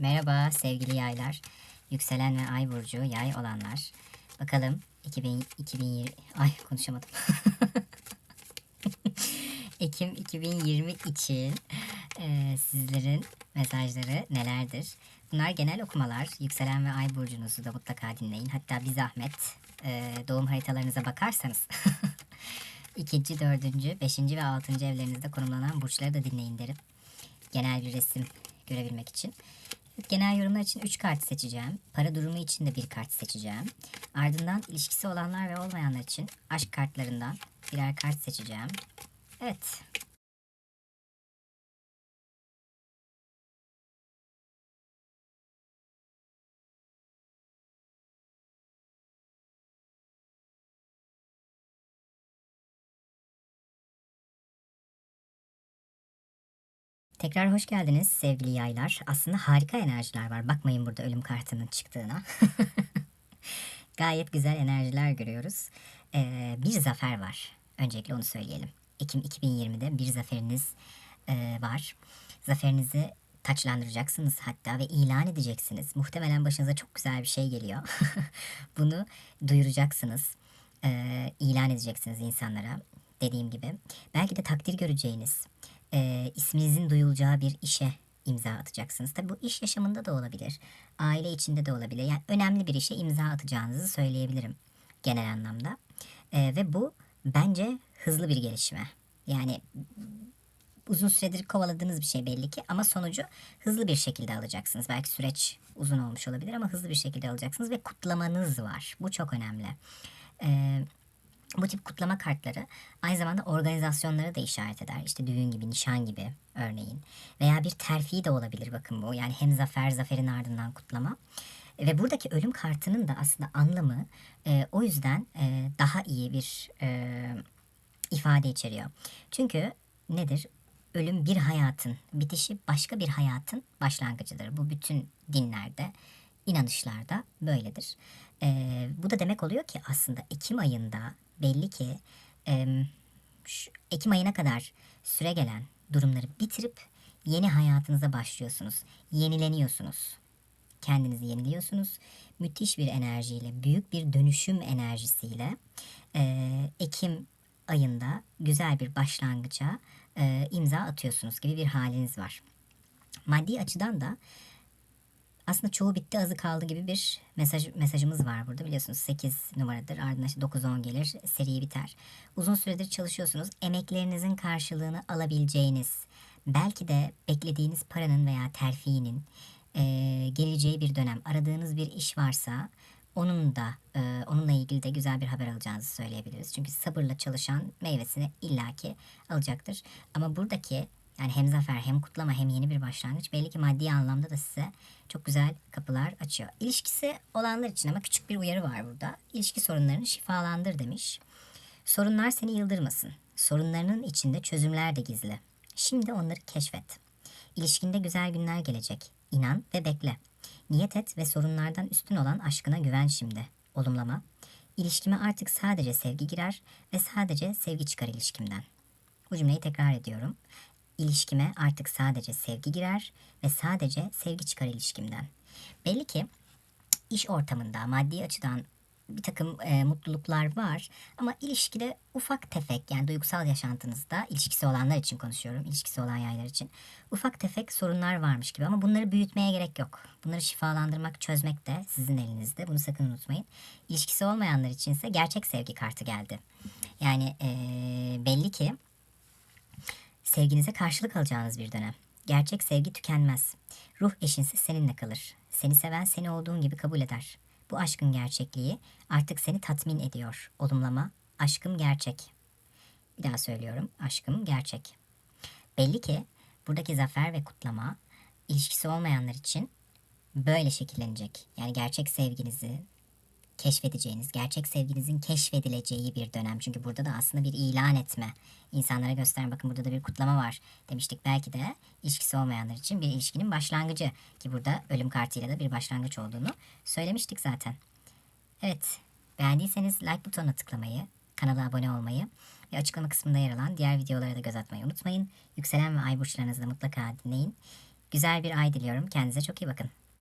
Merhaba sevgili yaylar. Yükselen ve ay burcu yay olanlar. Bakalım 2000, 2020 ay konuşamadım. Ekim 2020 için e, sizlerin mesajları nelerdir? Bunlar genel okumalar. Yükselen ve ay burcunuzu da mutlaka dinleyin. Hatta bir zahmet e, doğum haritalarınıza bakarsanız ikinci, dördüncü, beşinci ve altıncı evlerinizde konumlanan burçları da dinleyin derim. Genel bir resim görebilmek için. Genel yorumlar için 3 kart seçeceğim. Para durumu için de bir kart seçeceğim. Ardından ilişkisi olanlar ve olmayanlar için aşk kartlarından birer kart seçeceğim. Evet. Tekrar hoş geldiniz sevgili yaylar. Aslında harika enerjiler var. Bakmayın burada ölüm kartının çıktığına. Gayet güzel enerjiler görüyoruz. Ee, bir zafer var. Öncelikle onu söyleyelim. Ekim 2020'de bir zaferiniz e, var. Zaferinizi taçlandıracaksınız hatta ve ilan edeceksiniz. Muhtemelen başınıza çok güzel bir şey geliyor. Bunu duyuracaksınız. Ee, ilan edeceksiniz insanlara. Dediğim gibi. Belki de takdir göreceğiniz, e, isminizin duyulacağı bir işe imza atacaksınız. Tabi bu iş yaşamında da olabilir. Aile içinde de olabilir. Yani önemli bir işe imza atacağınızı söyleyebilirim genel anlamda. E, ve bu bence hızlı bir gelişme. Yani uzun süredir kovaladığınız bir şey belli ki ama sonucu hızlı bir şekilde alacaksınız. Belki süreç uzun olmuş olabilir ama hızlı bir şekilde alacaksınız ve kutlamanız var. Bu çok önemli. Ee, bu tip kutlama kartları aynı zamanda organizasyonları da işaret eder. İşte düğün gibi, nişan gibi örneğin. Veya bir terfi de olabilir bakın bu. Yani hem zafer, zaferin ardından kutlama. Ve buradaki ölüm kartının da aslında anlamı e, o yüzden e, daha iyi bir e, ifade içeriyor. Çünkü nedir? Ölüm bir hayatın bitişi başka bir hayatın başlangıcıdır. Bu bütün dinlerde, inanışlarda böyledir. E, bu da demek oluyor ki aslında Ekim ayında belli ki e, şu Ekim ayına kadar süre gelen durumları bitirip yeni hayatınıza başlıyorsunuz. Yenileniyorsunuz. Kendinizi yeniliyorsunuz. Müthiş bir enerjiyle, büyük bir dönüşüm enerjisiyle e, Ekim ayında güzel bir başlangıca e, imza atıyorsunuz gibi bir haliniz var. Maddi açıdan da aslında çoğu bitti azı kaldı gibi bir mesaj mesajımız var burada biliyorsunuz 8 numaradır ardından işte 9-10 gelir seri biter. Uzun süredir çalışıyorsunuz emeklerinizin karşılığını alabileceğiniz belki de beklediğiniz paranın veya terfiinin e, geleceği bir dönem aradığınız bir iş varsa onun da e, onunla ilgili de güzel bir haber alacağınızı söyleyebiliriz. Çünkü sabırla çalışan meyvesini illaki alacaktır. Ama buradaki yani hem zafer hem kutlama hem yeni bir başlangıç belli ki maddi anlamda da size çok güzel kapılar açıyor. İlişkisi olanlar için ama küçük bir uyarı var burada. İlişki sorunlarını şifalandır demiş. Sorunlar seni yıldırmasın. Sorunlarının içinde çözümler de gizli. Şimdi onları keşfet. İlişkinde güzel günler gelecek. İnan ve bekle. Niyet et ve sorunlardan üstün olan aşkına güven şimdi. Olumlama. İlişkime artık sadece sevgi girer ve sadece sevgi çıkar ilişkimden. Bu cümleyi tekrar ediyorum. İlişkime artık sadece sevgi girer ve sadece sevgi çıkar ilişkimden. Belli ki iş ortamında maddi açıdan bir takım e, mutluluklar var ama ilişkide ufak tefek yani duygusal yaşantınızda ilişkisi olanlar için konuşuyorum ilişkisi olan yaylar için ufak tefek sorunlar varmış gibi ama bunları büyütmeye gerek yok. Bunları şifalandırmak çözmek de sizin elinizde bunu sakın unutmayın. İlişkisi olmayanlar için ise gerçek sevgi kartı geldi. Yani e, belli ki sevginize karşılık alacağınız bir dönem. Gerçek sevgi tükenmez. Ruh eşinse seninle kalır. Seni seven seni olduğun gibi kabul eder. Bu aşkın gerçekliği artık seni tatmin ediyor. Olumlama, aşkım gerçek. Bir daha söylüyorum, aşkım gerçek. Belli ki buradaki zafer ve kutlama ilişkisi olmayanlar için böyle şekillenecek. Yani gerçek sevginizi keşfedeceğiniz, gerçek sevginizin keşfedileceği bir dönem. Çünkü burada da aslında bir ilan etme. İnsanlara göster bakın burada da bir kutlama var demiştik. Belki de ilişkisi olmayanlar için bir ilişkinin başlangıcı. Ki burada ölüm kartıyla da bir başlangıç olduğunu söylemiştik zaten. Evet beğendiyseniz like butonuna tıklamayı, kanala abone olmayı ve açıklama kısmında yer alan diğer videolara da göz atmayı unutmayın. Yükselen ve ay burçlarınızı da mutlaka dinleyin. Güzel bir ay diliyorum. Kendinize çok iyi bakın.